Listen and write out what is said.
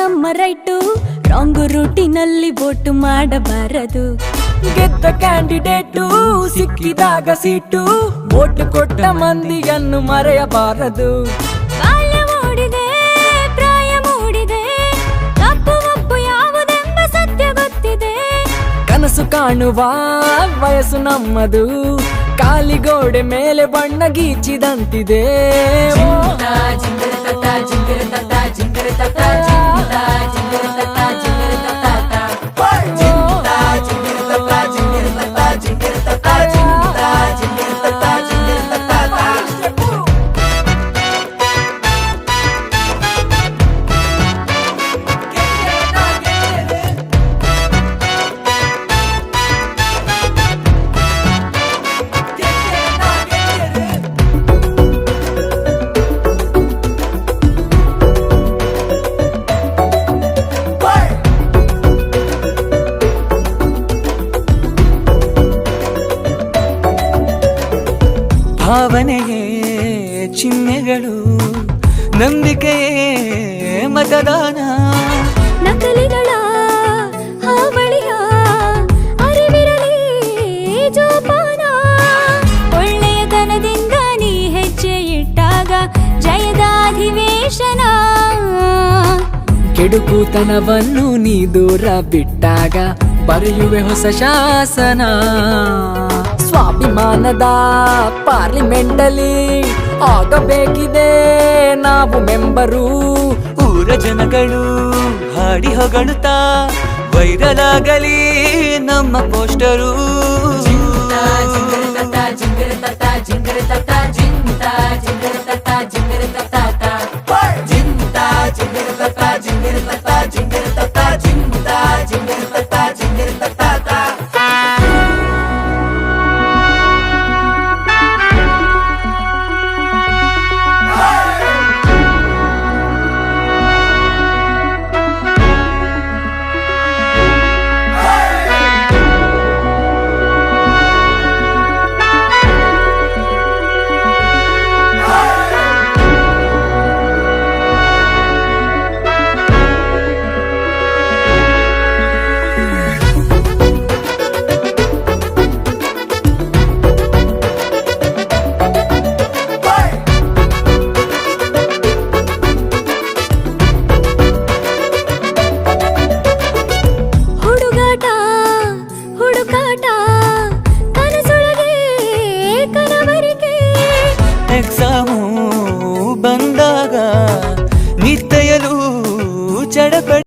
ನಮ್ಮ right wrong ರೂಟಿನಲ್ಲಿ vote ಮಾಡಬಾರದು. ಗೆದ್ದ ಕ್ಯಾಂಡಿಡೇಟು ಸಿಕ್ಕಿದಾಗ ಸೀಟು ಓಟ್ ಕೊಟ್ಟ ಮಂದಿಯನ್ನು ಮರೆಯಬಾರದು. ಕನಸು ಕಾಣುವ ವಯಸ್ಸು ನಮ್ಮದು ಕಾಲಿಗೋಡೆ ಮೇಲೆ ಬಣ್ಣ ಗೀಚಿದಂತಿದೆ. ಭಾವನೆಯೇ ಚಿಹ್ನೆಗಳು ನಂಬಿಕೆಯೇ ಮತದಾನ. ನಕಲಿಗಳ ಹಾವಳಿಯ ಅರಿವಿರಲಿ ಜೋಪಾನ. ಒಳ್ಳೆಯತನದಿಂದ ನೀ ಹೆಜ್ಜೆ ಇಟ್ಟಾಗ ಜಯದ ಅಧಿವೇಶನ ಕೆಡುಕುತನವನ್ನು ನೀ ದೂರ ಬಿಟ್ಟಾಗ ಬರೆಯುವೆ ಹೊಸ ಶಾಸನ. ಸ್ವಾಭಿಮಾನದ ಪಾರ್ಲಿಮೆಂಟಲ್ಲಿ ಆಗಬೇಕಿದೆ. ನಾವು ಮೆಂಬರು ಊರ ಜನಗಳು ಹಾಡಿ ಹೊಗಳುತ್ತಾ ವೈರಲ್ ನಮ್ಮ ಪೋಸ್ಟರು. ಹುಡುಗಾಟ सा हूँ बंदा